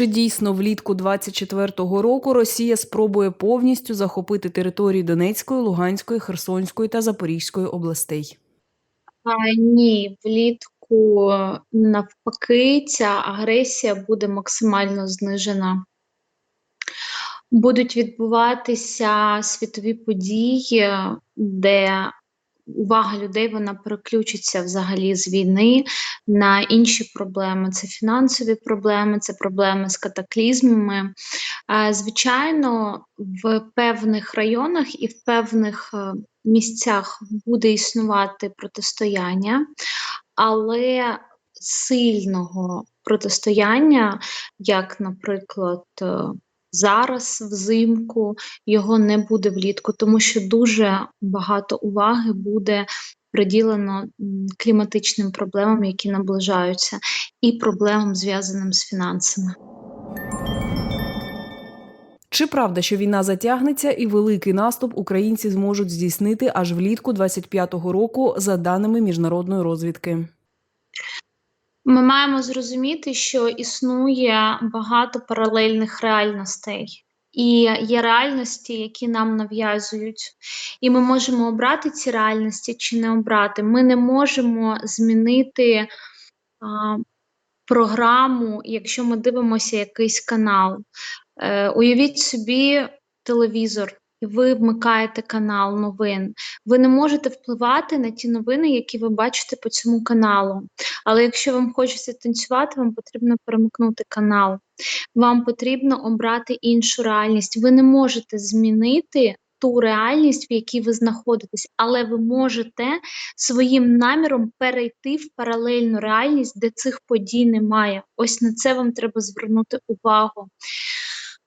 Чи дійсно влітку 24-го року Росія спробує повністю захопити території Донецької, Луганської, Херсонської та Запорізької областей? А, ні, влітку навпаки, ця агресія буде максимально знижена. Будуть відбуватися світові події, де увага людей вона переключиться взагалі з війни на інші проблеми. Це фінансові проблеми, це проблеми з катаклізмами. Звичайно, в певних районах і в певних е, місцях буде існувати протистояння, але сильного протистояння, як, наприклад, е, зараз взимку, його не буде влітку, тому що дуже багато уваги буде приділено кліматичним проблемам, які наближаються, і проблемам, зв'язаним з фінансами. Чи правда, що війна затягнеться і великий наступ українці зможуть здійснити аж влітку 25-го року, за даними міжнародної розвідки? Ми маємо зрозуміти, що існує багато паралельних реальностей. І є реальності, які нам нав'язують, і ми можемо обрати ці реальності чи не обрати. Ми не можемо змінити а, програму, якщо ми дивимося якийсь канал. Е, уявіть собі телевізор, і ви вмикаєте канал новин. Ви не можете впливати на ті новини, які ви бачите по цьому каналу. Але якщо вам хочеться танцювати, вам потрібно перемкнути канал. Вам потрібно обрати іншу реальність. Ви не можете змінити ту реальність, в якій ви знаходитесь, але ви можете своїм наміром перейти в паралельну реальність, де цих подій немає. Ось на це вам треба звернути увагу.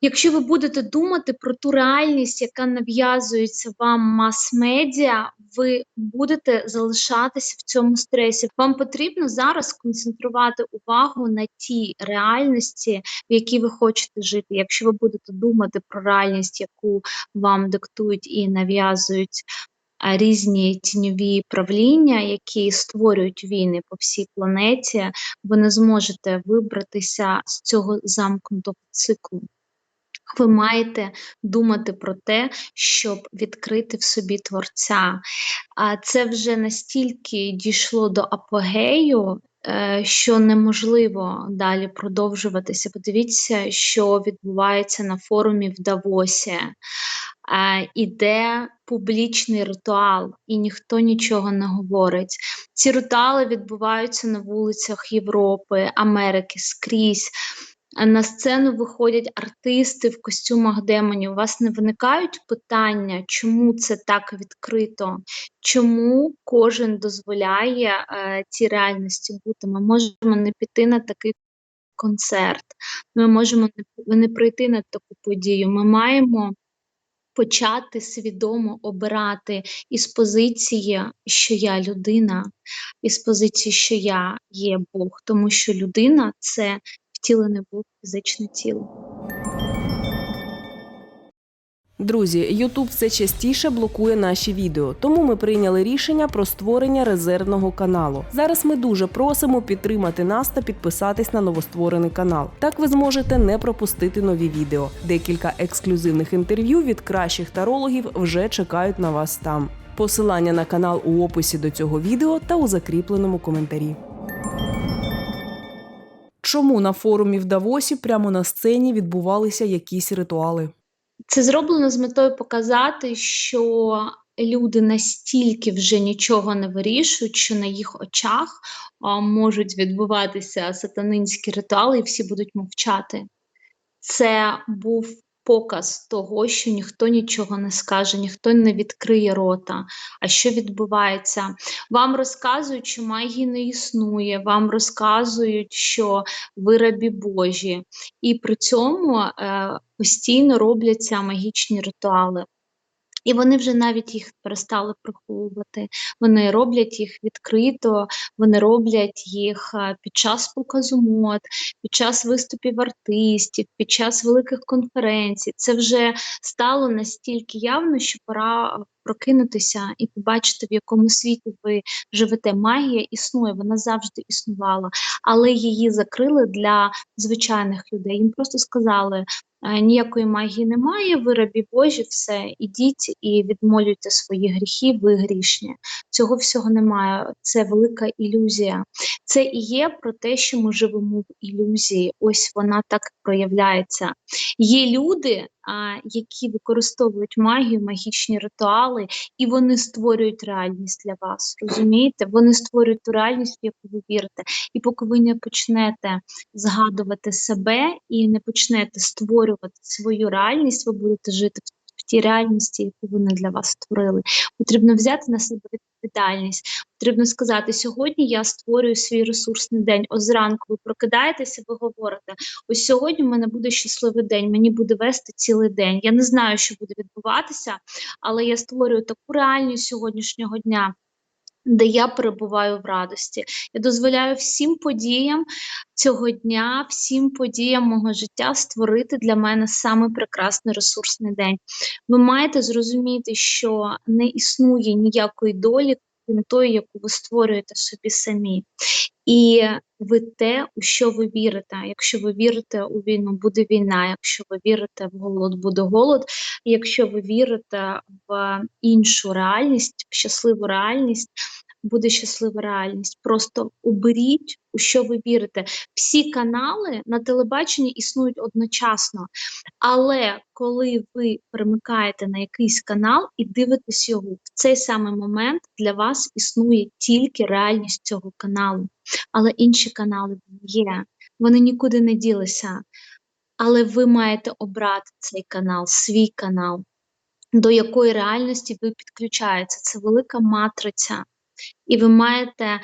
Якщо ви будете думати про ту реальність, яка нав'язується вам мас-медіа, ви будете залишатися в цьому стресі. Вам потрібно зараз концентрувати увагу на тій реальності, в якій ви хочете жити. Якщо ви будете думати про реальність, яку вам диктують і нав'язують різні тіньові правління, які створюють війни по всій планеті, ви не зможете вибратися з цього замкнутого циклу. Ви маєте думати про те, щоб відкрити в собі творця. А це вже настільки дійшло до апогею, е, що неможливо далі продовжуватися. Подивіться, що відбувається на форумі в Давосі. Е, Іде публічний ритуал, і ніхто нічого не говорить. Ці ритуали відбуваються на вулицях Європи, Америки скрізь. А На сцену виходять артисти в костюмах демонів. У вас не виникають питання, чому це так відкрито? Чому кожен дозволяє е, цій реальності бути? Ми можемо не піти на такий концерт, ми можемо не, не прийти на таку подію. Ми маємо почати свідомо обирати із позиції, що я людина, із позиції, що я є Бог, тому що людина це втілене Бог фізичне тіло. Друзі, YouTube все частіше блокує наші відео, тому ми прийняли рішення про створення резервного каналу. Зараз ми дуже просимо підтримати нас та підписатись на новостворений канал. Так ви зможете не пропустити нові відео. Декілька ексклюзивних інтерв'ю від кращих тарологів вже чекають на вас там. Посилання на канал у описі до цього відео та у закріпленому коментарі. Чому на форумі в Давосі прямо на сцені відбувалися якісь ритуали? Це зроблено з метою показати, що люди настільки вже нічого не вирішують, що на їх очах можуть відбуватися сатанинські ритуали, і всі будуть мовчати. Це був показ того, що ніхто нічого не скаже, ніхто не відкриє рота. А що відбувається? Вам розказують, що магії не існує, вам розказують, що ви рабі Божі, і при цьому е, постійно робляться магічні ритуали. І вони вже навіть їх перестали приховувати. Вони роблять їх відкрито, вони роблять їх е, під час показу мод, під час виступів артистів, під час великих конференцій. Це вже стало настільки явно, що пора прокинутися і побачити, в якому світі ви живете. Магія існує, вона завжди існувала, але її закрили для звичайних людей. Їм просто сказали: «Е, ніякої магії немає, ви рабі Божі, все, ідіть і відмолюйте свої гріхи, ви грішні. Цього всього немає. Це велика ілюзія. Це і є про те, що ми живемо в ілюзії. Ось вона так проявляється. Є люди, які використовують магію, магічні ритуали, і вони створюють реальність для вас. Розумієте? Вони створюють ту реальність, в яку ви вірите. І поки ви не почнете згадувати себе і не почнете створювати свою реальність, ви будете жити в тій реальності, яку вони для вас створили. Потрібно взяти на себе відповідальність. Потрібно сказати: сьогодні я створюю свій ресурсний день. Ось зранку ви прокидаєтеся, ви говорите: ось сьогодні в мене буде щасливий день, мені буде вести цілий день. Я не знаю, що буде відбуватися, але я створюю таку реальність сьогоднішнього дня. Де я перебуваю в радості, я дозволяю всім подіям цього дня, всім подіям мого життя створити для мене саме прекрасний ресурсний день. Ви маєте зрозуміти, що не існує ніякої долі, крім тої, яку ви створюєте собі самі. І ви те, у що ви вірите. Якщо ви вірите у війну, буде війна. Якщо ви вірите в голод, буде голод. Якщо ви вірите в іншу реальність, в щасливу реальність, буде щаслива реальність. Просто оберіть, у що ви вірите. Всі канали на телебаченні існують одночасно, але коли ви перемикаєте на якийсь канал і дивитесь його, в цей самий момент для вас існує тільки реальність цього каналу. Але інші канали є, вони нікуди не ділися. Але ви маєте обрати цей канал, свій канал, до якої реальності ви підключаєтеся. Це велика матриця. І ви маєте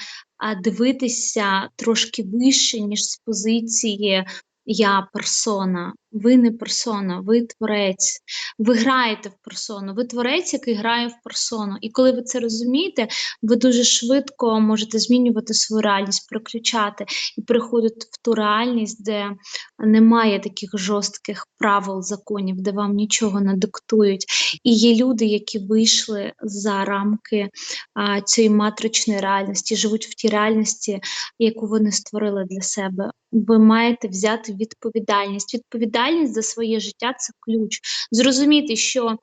дивитися трошки вище, ніж з позиції я персона. Ви не персона, ви творець. Ви граєте в персону. Ви творець, який грає в персону. І коли ви це розумієте, ви дуже швидко можете змінювати свою реальність, переключати і приходити в ту реальність, де немає таких жорстких правил, законів, де вам нічого не диктують. І є люди, які вийшли за рамки а, цієї матричної реальності, живуть в тій реальності, яку вони створили для себе. Ви маєте взяти відповідальність. Відповідальність за своє життя це ключ. Зрозуміти, що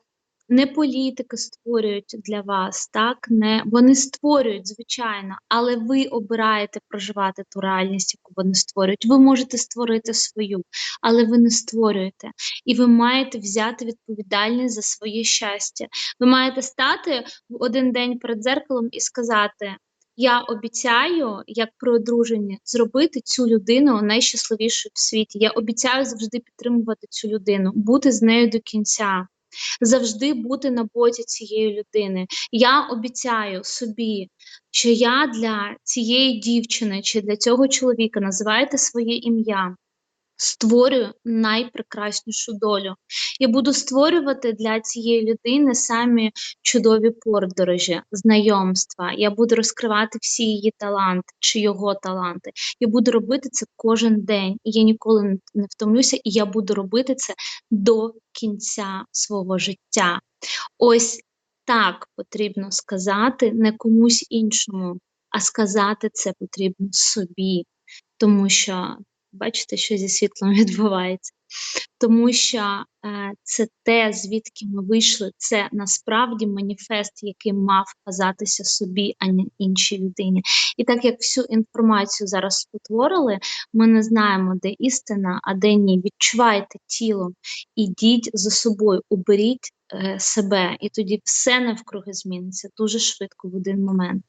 не політики створюють для вас, так не вони створюють, звичайно, але ви обираєте проживати ту реальність, яку вони створюють. Ви можете створити свою, але ви не створюєте. І ви маєте взяти відповідальність за своє щастя. Ви маєте стати в один день перед дзеркалом і сказати: Я обіцяю, як при одруженні, зробити цю людину найщасливішою в світі. Я обіцяю завжди підтримувати цю людину, бути з нею до кінця. Завжди бути на боці цієї людини. Я обіцяю собі, що я для цієї дівчини чи для цього чоловіка називаєте своє ім'я, створюю найпрекраснішу долю. Я буду створювати для цієї людини самі чудові подорожі, знайомства. Я буду розкривати всі її таланти чи його таланти. Я буду робити це кожен день, я ніколи не втомлюся, і я буду робити це до кінця свого життя. Ось так потрібно сказати не комусь іншому, а сказати це потрібно собі, тому що бачите, що зі світлом відбувається. Тому що е, це те, звідки ми вийшли, це насправді маніфест, який мав казатися собі, а не іншій людині. І так як всю інформацію зараз спотворили, ми не знаємо, де істина, а де ні. Відчувайте тілом, ідіть за собою, уберіть е, себе, і тоді все навкруги зміниться дуже швидко в один момент.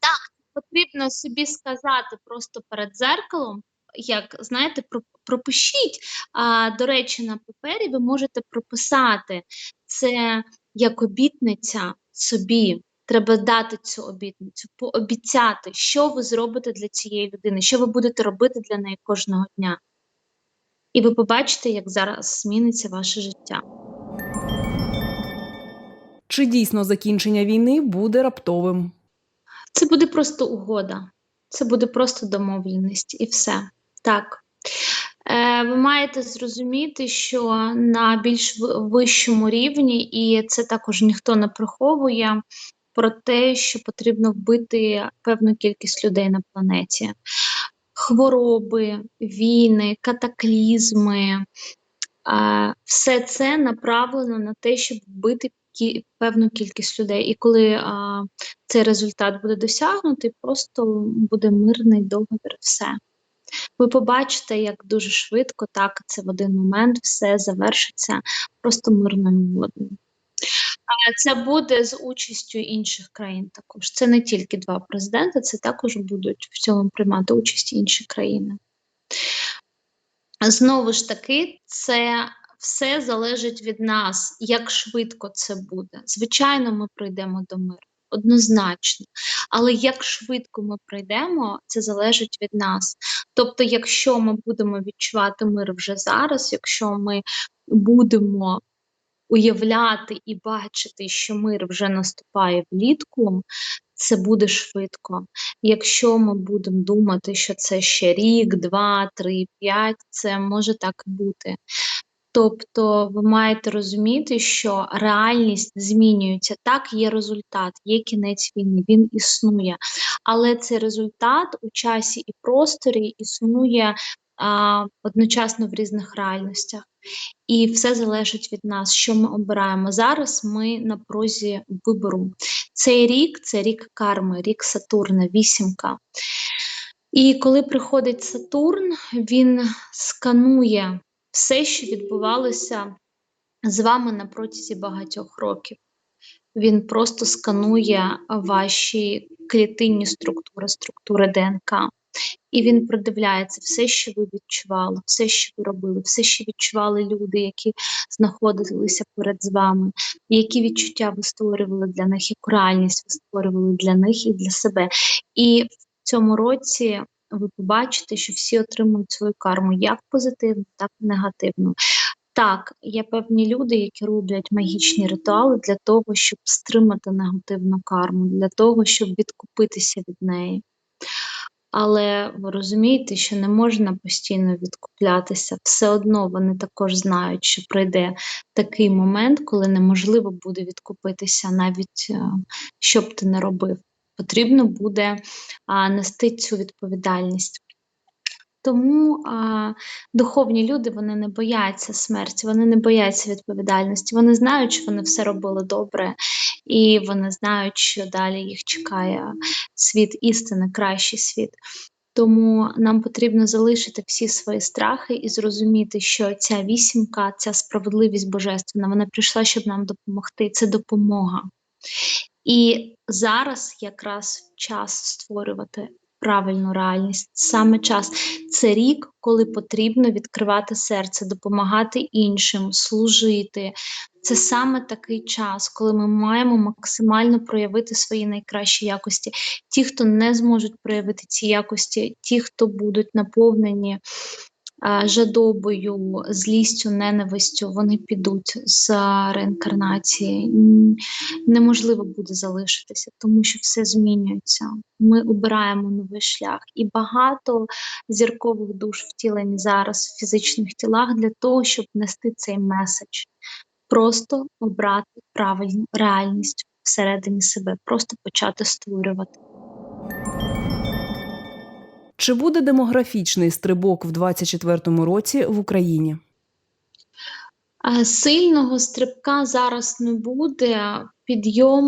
Так, потрібно собі сказати просто перед дзеркалом, як знаєте, про- пропишіть. А, до речі, на папері ви можете прописати це як обітниця собі. Треба дати цю обітницю, пообіцяти, що ви зробите для цієї людини, що ви будете робити для неї кожного дня. І ви побачите, як зараз зміниться ваше життя. Чи дійсно закінчення війни буде раптовим? Це буде просто угода, це буде просто домовленість і все. Так. Е, ви маєте зрозуміти, що на більш вищому рівні, і це також ніхто не приховує, про те, що потрібно вбити певну кількість людей на планеті. Хвороби, війни, катаклізми, все це направлено на те, щоб вбити певну кількість людей. І коли цей результат буде досягнутий, просто буде мирний договір. Все. Ви побачите, як дуже швидко, так це в один момент все завершиться просто мирною угодою. Це буде з участю інших країн також. Це не тільки два президенти, це також будуть в цьому приймати участь інші країни. Знову ж таки, це все залежить від нас, як швидко це буде. Звичайно, ми прийдемо до миру, однозначно. Але як швидко ми прийдемо, це залежить від нас. Тобто, якщо ми будемо відчувати мир вже зараз, якщо ми будемо уявляти і бачити, що мир вже наступає влітку, це буде швидко. Якщо ми будемо думати, що це ще рік, два, три, п'ять, це може так і бути. Тобто ви маєте розуміти, що реальність змінюється. Так, є результат, є кінець війни, він існує. Але цей результат у часі і просторі існує а, одночасно в різних реальностях. І все залежить від нас, що ми обираємо. Зараз ми на прозі вибору. Цей рік це рік карми, рік Сатурна, вісімка. І коли приходить Сатурн, він сканує все, що відбувалося з вами на протязі багатьох років. Він просто сканує ваші клітинні структури, структури ДНК. І він продивляється все, що ви відчували, все, що ви робили, все, що відчували люди, які знаходилися поряд з вами, які відчуття ви створювали для них, яку реальність ви створювали для них і для себе. І в цьому році ви побачите, що всі отримують свою карму як позитивну, так і негативну. Так, є певні люди, які роблять магічні ритуали для того, щоб стримати негативну карму, для того, щоб відкупитися від неї. Але ви розумієте, що не можна постійно відкуплятися. Все одно вони також знають, що прийде такий момент, коли неможливо буде відкупитися, навіть е, що б ти не робив. Потрібно буде нести цю відповідальність. Тому а, духовні люди вони не бояться смерті, вони не бояться відповідальності. Вони знають, що вони все робили добре, і вони знають, що далі їх чекає світ істини, кращий світ. Тому нам потрібно залишити всі свої страхи і зрозуміти, що ця вісімка, ця справедливість божественна, вона прийшла, щоб нам допомогти. Це допомога. І зараз якраз час створювати правильну реальність. Саме час це рік, коли потрібно відкривати серце, допомагати іншим, служити. Це саме такий час, коли ми маємо максимально проявити свої найкращі якості. Ті, хто не зможуть проявити ці якості, ті, хто будуть наповнені жадобою, злістю, ненавистю, вони підуть з реінкарнації. Неможливо буде залишитися, тому що все змінюється. Ми обираємо новий шлях, і багато зіркових душ втілені зараз в фізичних тілах для того, щоб нести цей меседж. Просто обрати правильну реальність всередині себе, просто почати створювати. Чи буде демографічний стрибок в 2024 році в Україні? Сильного стрибка зараз не буде. Підйом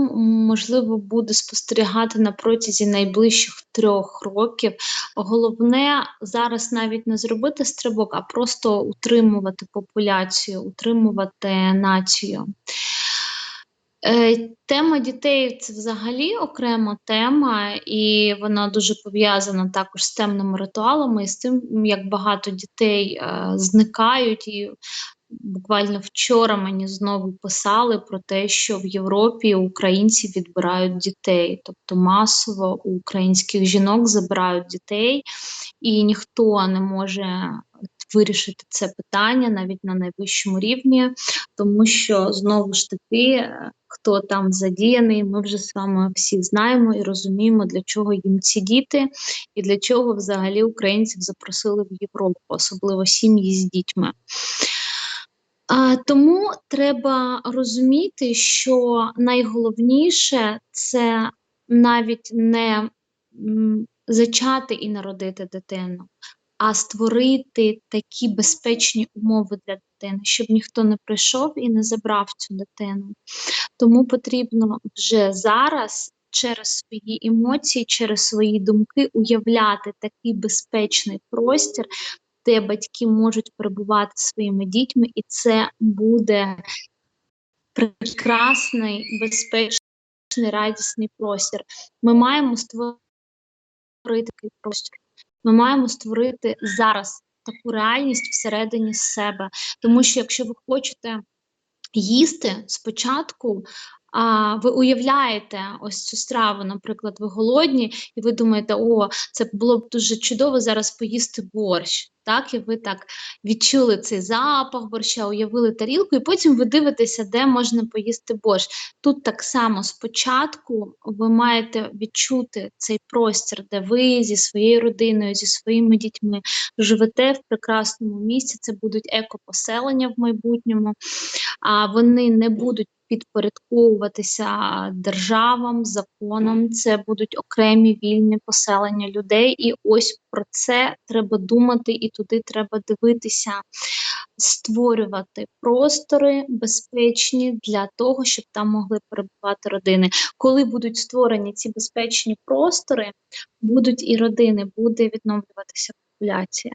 можливо буде спостерігати на протязі найближчих трьох років. Головне зараз навіть не зробити стрибок, а просто утримувати популяцію, утримувати націю. Е, Тема дітей це взагалі окрема тема, і вона дуже пов'язана також з темними ритуалами і з тим, як багато дітей е, зникають. І буквально вчора мені знову писали про те, що в Європі українці відбирають дітей, тобто масово у українських жінок забирають дітей, і ніхто не може вирішити це питання навіть на найвищому рівні, тому що знову ж таки, е, хто там задіяний, ми вже з вами всі знаємо і розуміємо, для чого їм ці діти, і для чого взагалі українців запросили в Європу, особливо сім'ї з дітьми. А, тому треба розуміти, що найголовніше це навіть не зачати і народити дитину, а створити такі безпечні умови для дитини, щоб ніхто не прийшов і не забрав цю дитину. Тому потрібно вже зараз через свої емоції, через свої думки уявляти такий безпечний простір, де батьки можуть перебувати своїми дітьми, і це буде прекрасний, безпечний, радісний простір. Ми маємо створити такий простір. Ми маємо створити зараз таку реальність всередині себе. Тому що якщо ви хочете їсти спочатку, а ви уявляєте ось цю страву, наприклад, ви голодні, і ви думаєте, о, це було б дуже чудово зараз поїсти борщ. Так, і ви так відчули цей запах борща, уявили тарілку, і потім ви дивитеся, де можна поїсти борщ. Тут так само спочатку ви маєте відчути цей простір, де ви зі своєю родиною, зі своїми дітьми живете в прекрасному місці. Це будуть екопоселення в майбутньому, а вони не будуть підпорядковуватися державам, законам. Це будуть окремі вільні поселення людей. І ось про це треба думати, і туди треба дивитися. Створювати простори безпечні для того, щоб там могли перебувати родини. Коли будуть створені ці безпечні простори, будуть і родини, буде відновлюватися популяція.